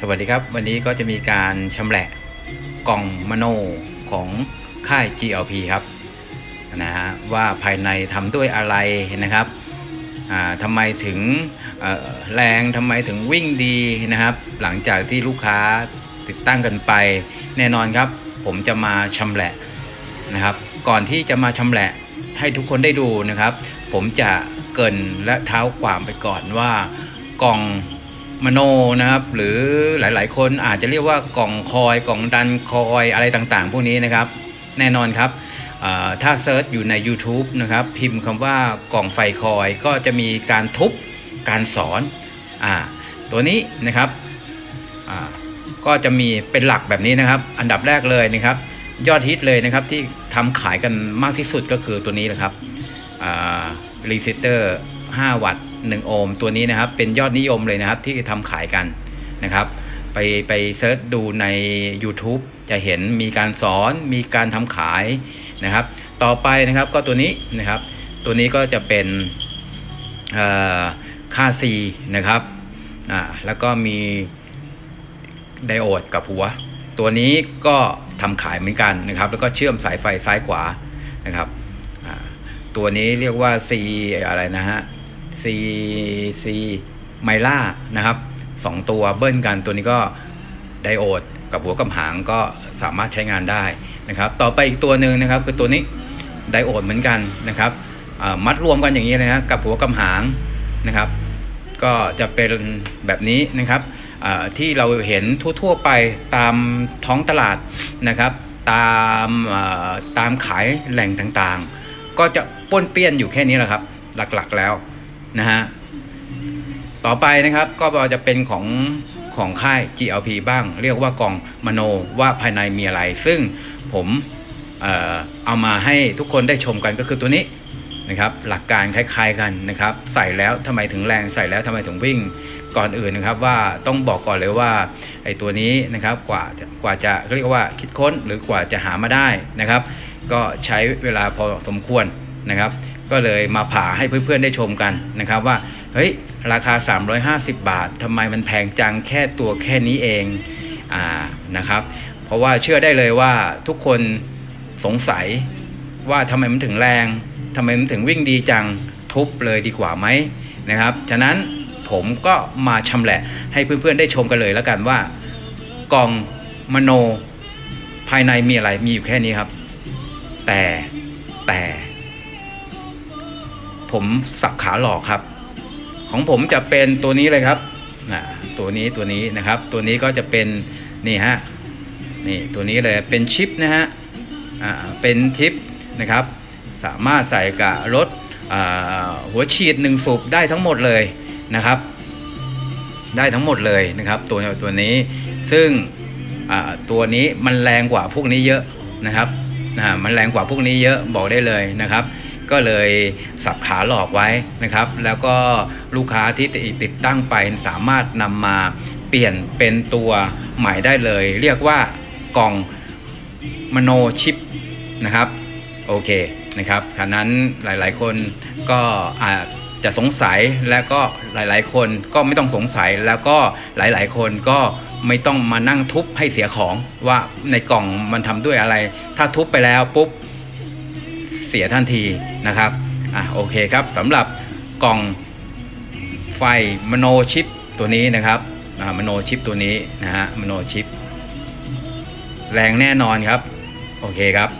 สวัสดีครับ วันนี้ก็จะมีการชำแหละกล่องมโนของค่าย GLP ครับนะฮะว่าภายในทำด้วยอะไรนะครับทำไมถึงแรงทำไมถึงวิ่งดีนะครับ หลังจากที่ลูกค้าติดตั้งกันไป แน่นอนครับ ผมจะมาชำแหละนะครับ ก่อนที่จะมาชำแหละให้ทุกคนได้ดูนะครับ ผมจะเกินและเท้าความไปก่อนว่ากล่อง มโนนะครับ หรือหลาย ๆ คนอาจจะเรียกว่ากล่องคอยกล่องดันคอยอะไรต่างๆ พวกนี้นะครับ แน่นอนครับถ้าเซิร์ชอยู่ใน YouTube นะครับ พิมพ์คำว่ากล่องไฟคอยก็จะมีการทุบการสอนอตัวนี้นะครับก็จะมีเป็นหลักแบบนี้นะครับ อันดับแรกเลยนะครับ ยอดฮิตเลยนะครับที่ทำขายกันมากที่สุดก็คือตัวนี้นะครับรีเซเตอร์ 5 วัตต์ 1โอห์มตัวนี้นะครับเป็นยอดนิยมเลยนะครับที่ทำขายกันนะครับไปไปเซิร์ชดูใน YouTube จะเห็นมีการสอนมีการทำขายนะครับ ต่อไปนะครับก็ตัวนี้นะครับ ตัวนี้ก็จะเป็นค่า C นะครับอ่าแล้วก็มีไดโอดกับหัว ตัวนี้ก็ทำขายเหมือนกันนะครับ แล้วก็เชื่อมสายไฟซ้ายขวานะครับอ่าตัวนี้เรียกว่า C อะไรนะฮะ C C ไมล่านะครับสองตัวเบิ้ลกันตัวนี้ก็ไดโอดกับหัวกับหางก็สามารถใช้งานได้นะครับ ต่อไปอีกตัวหนึ่งนะครับคือตัวนี้ไดโอดเหมือนกันนะครับมัดรวมกันอย่างนี้นะฮะกับหัวกับหางนะครับ ก็จะเป็นแบบนี้นะครับที่เราเห็นทั่วๆไปตามท้องตลาดนะครับ ตามตามขายแหล่งต่างๆ ก็จะป้วนเปี้ยนอยู่แค่นี้แหละครับ หลักๆแล้ว นะฮะต่อไปนะครับก็จะเป็นของของค่าย GLP บ้าง เรียกว่ากล่องมโนว่าภายในมีอะไร ซึ่งผมเอ่อเอามาให้ทุกคนได้ชมกันก็คือตัวนี้นะครับหลักการคล้ายๆกันนะครับ ใส่แล้วทำไมถึงแรงใส่แล้วทำไมถึงวิ่งก่อนอื่นนะครับ ว่าต้องบอกก่อนเลยว่าไอ้ตัวนี้นะครับกว่ากว่าจะเรียกว่าคิดค้นหรือกว่าจะหามาได้นะครับ ก็ใช้เวลาพอสมควรนะครับ ก็เลยมาผ่าให้เพื่อนๆได้ชมกันนะครับว่าเฮ้ยราคา 350 บาททำไมมันแพงจังแค่ตัวแค่นี้เองอ่านะครับ เพราะว่าเชื่อได้เลยว่าทุกคนสงสัยว่าทำไมมันถึงแรงทำไมมันถึงวิ่งดีจังทุบเลยดีกว่าไหมนะครับ ฉะนั้นผมก็มาชำแหละให้เพื่อนๆได้ชมกันเลยแล้วกันว่ากล่องมโนภายในมีอะไรมีอยู่แค่นี้ครับ แต่แต่ ผมสับขาหลอกครับ ของผมจะเป็นตัวนี้เลยครับตัวนี้ตัวนี้นะครับ ตัวนี้ก็จะเป็นนี่ฮะนี่ตัวนี้เลยเป็นชิปนะฮะเป็นชิปนะครับ สามารถใส่กับรถอ่าหัวฉีดหนึ่งสูบได้ทั้งหมดเลยนะครับ ได้ทั้งหมดเลยนะครับ ตัวตัวนี้ซึ่งตัวนี้มันแรงกว่าพวกนี้เยอะนะครับมันแรงกว่าพวกนี้เยอะบอกได้เลยนะครับ ก็เลยสับขาหลอกไว้นะครับ แล้วก็ลูกค้าที่ติดตั้งไปสามารถนำมาเปลี่ยนเป็นตัวใหม่ได้เลย เรียกว่ากล่องมโนชิปนะครับโอเคนะครับขณะนั้นหลายๆคนก็อาจจะสงสัยแล้วก็หลายๆ คนก็ไม่ต้องสงสัยแล้วก็หลายๆ คนก็ไม่ต้องมานั่งทุบให้เสียของว่าในกล่องมันทำด้วยอะไร ถ้าทุบไปแล้วปุ๊บ เสียทันทีนะครับอะโอเคครับสำหรับกล่องไฟมโนชิปตัวนี้นะครับอ่ามโนชิปตัวนี้นะฮะมโนชิปแรงแน่นอนครับ โอเคครับ